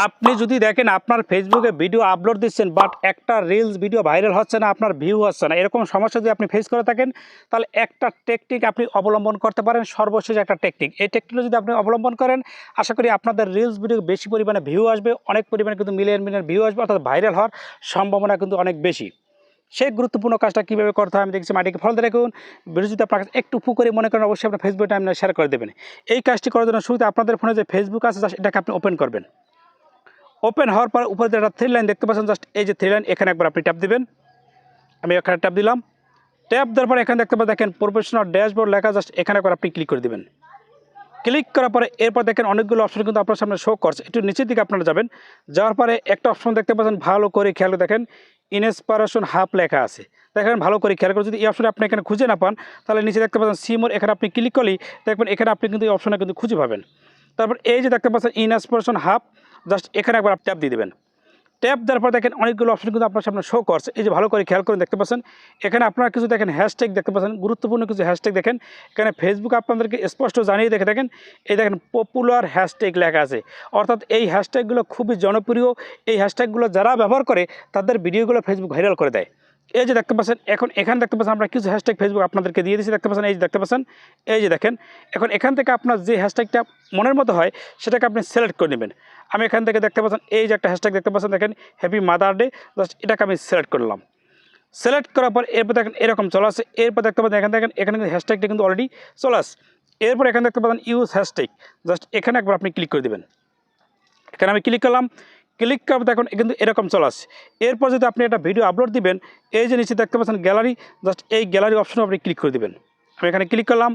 আপনি যদি দেখেন আপনার ফেসবুকে ভিডিও আপলোড দিচ্ছেন বাট একটা রিলস ভিডিও ভাইরাল হচ্ছে না, আপনার ভিউ হচ্ছে না, এরকম সমস্যা যদি আপনি ফেস করে থাকেন, তাহলে একটা টেকনিক আপনি অবলম্বন করতে পারেন, সর্বশেষ একটা টেকনিক এই টেকনিকটা যদি আপনি অবলম্বন করেন, আশা করি আপনাদের রিলস ভিডিও বেশি পরিমাণে ভিউ আসবে, অনেক পরিমাণে কিন্তু মিলিয়ন মিলিয়ন ভিউ আসবে, অর্থাৎ ভাইরাল হওয়ার সম্ভাবনা কিন্তু অনেক বেশি। সেই গুরুত্বপূর্ণ কাজটা কীভাবে করতে হয় আমি দেখছি মাটিকে ফল দিয়ে রাখুন ভিডিও যদি আপনার কাছে একটু উপকারী মনে করেন, অবশ্যই আপনার ফেসবুক টাইম শেয়ার করে দেবেন। এই কাজটি করার জন্য শুরুতে আপনাদের ফোনে যে ফেসবুক আছে এটাকে আপনি ওপেন করবেন। ওপেন হওয়ার পর উপরে একটা থ্রি লাইন দেখতে পাচ্ছেন জাস্ট এই যে থ্রি লাইন এখানে একবার আপনি ট্যাপ দিবেন। আমি এখানে ট্যাপ দিলাম। ট্যাপ দেওয়ার পর এখানে দেখতে পাচ্ছেন, দেখেন প্রফেশনাল ড্যাশবোর্ড লেখা জাস্ট এখানে একবার আপনি ক্লিক করে দেবেন। ক্লিক করার পরে এরপর দেখেন অনেকগুলো অপশন কিন্তু আপনার সামনে শো করছে। একটু নিচের দিকে আপনারা যাবেন। যাওয়ার পরে একটা অপশন দেখতে পাচ্ছেন, ভালো করে খেয়াল দেখেন ইনস্পারেশন হাফ লেখা আছে। দেখেন ভালো করে খেয়াল করে, যদি এই অপশনে আপনি এখানে খুঁজে না পান, তাহলে নিচে দেখতে পাচ্ছেন সিমোর এখানে আপনি ক্লিক করলেই দেখবেন এখানে আপনি কিন্তু এই অপশনে কিন্তু খুঁজে পাবেন। তারপর এই যে দেখতে পাচ্ছেন ইনস্পারেশন হাফ জাস্ট এখানে একবার আপনি ট্যাপ দিয়ে দেবেন। ট্যাপ দেওয়ার পর দেখেন অনেকগুলো অপশন কিন্তু আপনার সামনে শো করছে। এই যে ভালো করে খেয়াল করে দেখতে পাচ্ছেন, এখানে আপনারা কিছু দেখেন হ্যাশট্যাগ দেখতে পাচ্ছেন, গুরুত্বপূর্ণ কিছু হ্যাশট্যাগ দেখেন। এখানে ফেসবুক আপনাদেরকে স্পষ্ট জানিয়ে দেখে দেখেন, এই দেখেন পপুলার হ্যাশট্যাগ লেখা আছে। অর্থাৎ এই হ্যাশট্যাগুলো খুবই জনপ্রিয়। এই হ্যাশট্যাগুলো যারা ব্যবহার করে, তাদের ভিডিওগুলো ফেসবুক ভাইরাল করে দেয়। এই যে দেখতে পাচ্ছেন, এখন এখানে দেখতে পাচ্ছেন আমরা কিছু হ্যাশট্যাগ ফেসবুক আপনাদেরকে দিয়ে দিচ্ছি দেখতে পাচ্ছেন, এই যে দেখতে পাচ্ছেন, এই যে দেখেন, এখন এখান থেকে আপনার যে হ্যাশট্যাগটা মনের মতো হয়, সেটাকে আপনি সিলেক্ট করে নেবেন। আমি এখান থেকে দেখতে পাচ্ছেন, এই যে একটা হ্যাশট্যাগ দেখতে পাচ্ছেন, দেখেন হ্যাপি মাদার ডে জাস্ট এটাকে আমি সিলেক্ট করলাম। সিলেক্ট করার পর এরপর দেখেন, এরকম চলে আসে এরপর দেখতে পাচ্ছেন, এখান দেখেন, এখানে কিন্তু হ্যাশট্যাগটা কিন্তু অলরেডি চলে আসে এরপর এখানে দেখতে পাচ্ছেন ইউজ হ্যাশট্যাগ জাস্ট এখানে একবার আপনি ক্লিক করে দেবেন। এখানে আমি ক্লিক করলাম ক্লিক করার দেখুন কিন্তু এরকম চলে আসে এরপর যদি আপনি একটা ভিডিও আপলোড দিবেন, এই যে নিচে দেখতে পাচ্ছেন গ্যালারি, জাস্ট এই গ্যালারি অপশনে আপনি ক্লিক করে দেবেন। আমি এখানে ক্লিক করলাম,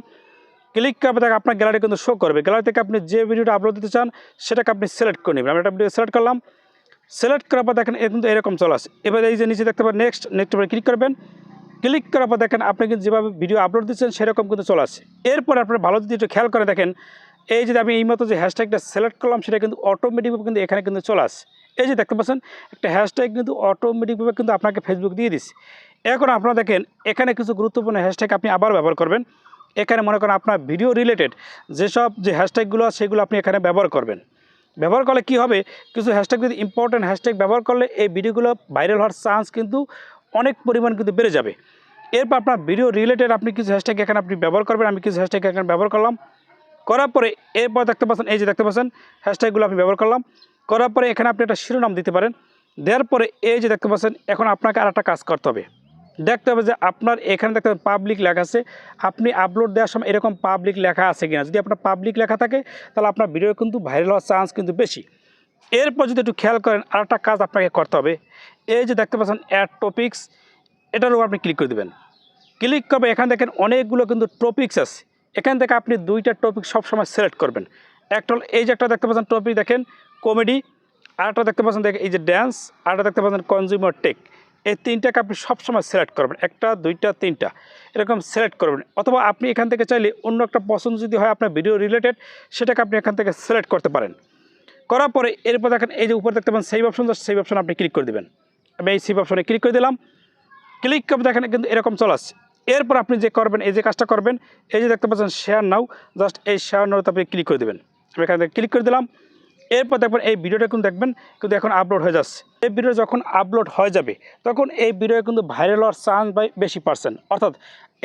ক্লিক করার দেখে আপনার গ্যালারি কিন্তু শো করবে। গ্যালারি থেকে আপনি যে ভিডিওটা আপলোড দিতে চান, সেটাকে আপনি সিলেক্ট করে নেবেন। আমি একটা ভিডিও সিলেক্ট করলাম সিলেক্ট করার পর দেখেন কিন্তু এরকম চলে আসে এবার এই যে নিচে দেখতে পাবেন নেক্সট নেক্সট উপরে ক্লিক করবেন। ক্লিক করার পর দেখেন, আপনি কিন্তু যেভাবে ভিডিও আপলোড দিচ্ছেন, সেরকম কিন্তু চলে আসে এরপর আপনার ভালো যদি একটু খেয়াল করে দেখেন এই যে আমি এই মতো যে হ্যাশট্যাগটা সিলেক্ট করলাম, সেটা কিন্তু অটোমেটিকভাবে কিন্তু এখানে কিন্তু চলে আসে এই যে দেখতে পাচ্ছেন, একটা হ্যাশট্যাগ কিন্তু অটোমেটিকভাবে কিন্তু আপনাকে ফেসবুক দিয়ে দিচ্ছে। এখন আপনারা দেখেন, এখানে কিছু গুরুত্বপূর্ণ হ্যাশট্যাগ আপনি আবার ব্যবহার করবেন। এখানে মনে করেন আপনার ভিডিও রিলেটেড যেসব যে হ্যাশট্যাগুলো আছে, সেগুলো আপনি এখানে ব্যবহার করবেন। ব্যবহার করলে কি হবে? কিছু হ্যাশট্যাগ যদি ইম্পর্টেন্ট হ্যাশট্যাগ ব্যবহার করলে, এই ভিডিওগুলো ভাইরাল হওয়ার চান্স কিন্তু অনেক পরিমাণ কিন্তু বেড়ে যাবে। এরপর আপনার ভিডিও রিলেটেড আপনি কিছু হ্যাশট্যাগ এখানে আপনি ব্যবহার করবেন, আমি কিছু হ্যাশট্যাগ এখানে ব্যবহার করলাম। করার পরে এরপর দেখতে পাচ্ছেন, এই যে দেখতে পাচ্ছেন হ্যাশট্যাগুলো আপনি ব্যবহার করলাম। করার পরে এখানে আপনি একটা শিরোনাম দিতে পারেন। দেওয়ার পরে এই যে দেখতে পাচ্ছেন, এখন আপনাকে আর কাজ করতে হবে। দেখতে হবে যে আপনার এখানে দেখতে হবে পাবলিক লেখা আছে। আপনি আপলোড দেওয়ার সময় এরকম পাবলিক লেখা আছে কিনা। যদি আপনার পাবলিক লেখা থাকে, তাহলে আপনার ভিডিও কিন্তু ভাইরাল হওয়ার চান্স কিন্তু বেশি। এরপর যদি একটু খেয়াল করেন আর একটা কাজ আপনাকে করতে হবে। এই যে দেখতে পাচ্ছেন অ্যাড টপিক্স এটার উপর আপনি ক্লিক করে দেবেন। ক্লিক করবে, এখানে দেখেন অনেকগুলো কিন্তু টপিক্স আছে। এখান থেকে আপনি দুইটা টপিক সবসময় সিলেক্ট করবেন। একটা এই যে একটা দেখতে পাচ্ছেন টপিক দেখেন কমেডি আরেকটা দেখতে পাচ্ছেন দেখেন এই যে ড্যান্স আরেকটা দেখতে পাচ্ছেন কনজিউমার টেক এই তিনটাকে আপনি সবসময় সিলেক্ট করবেন, একটা, দুইটা, তিনটা। এরকম সিলেক্ট করবেন। অথবা আপনি এখান থেকে চাইলে অন্য একটা পছন্দ যদি হয় আপনার ভিডিও রিলেটেড সেটাকে আপনি এখান থেকে সিলেক্ট করতে পারেন। করার পরে এরপর দেখেন এই যে উপরে দেখতে পাবেন সেই অপশন সেই অপশন আপনি ক্লিক করে দেবেন। আমি এই সেভ অপশনে ক্লিক করে দিলাম। ক্লিক করে দেখেন কিন্তু এরকম চলে আসছে। এরপর আপনি যে করবেন, এই যে কাজটা করবেন, এই যে দেখতে পাচ্ছেন শেয়ার নাও জাস্ট এই শেয়ার নাওতে আপনি ক্লিক করে দেবেন। আমি এখান থেকে ক্লিক করে দিলাম। এরপর দেখবেন এই ভিডিওটা কিন্তু দেখবেন, কিন্তু এখন আপলোড হয়ে যাচ্ছে। এই ভিডিও যখন আপলোড হয়ে যাবে, তখন এই ভিডিও কিন্তু ভাইরাল হওয়ার চান্স বাই বেশি পার্সেন্ট অর্থাৎ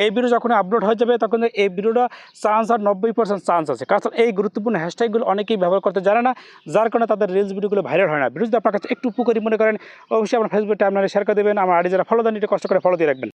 এই ভিডিও যখন আপলোড হয়ে যাবে, তখন এই ভিডিওটা চান্স আর নব্বই পার্সেন্ট চান্স আছে। কারণ এই গুরুত্বপূর্ণ হ্যাশট্যাগুলো অনেকেই ব্যবহার করতে জানে না, যার কারণে তাদের রিলস ভিডিওগুলো ভাইরাল হয় না। ভিডিও যদি আপনার কাছে একটু উপকারী মনে করেন, অবশ্যই আপনার ফেসবুক টাইমলাইনে শেয়ার করে দেবেন। আমার আইডি যারা ফলো দেন এটা কষ্ট করে ফলো দিয়ে রাখবেন।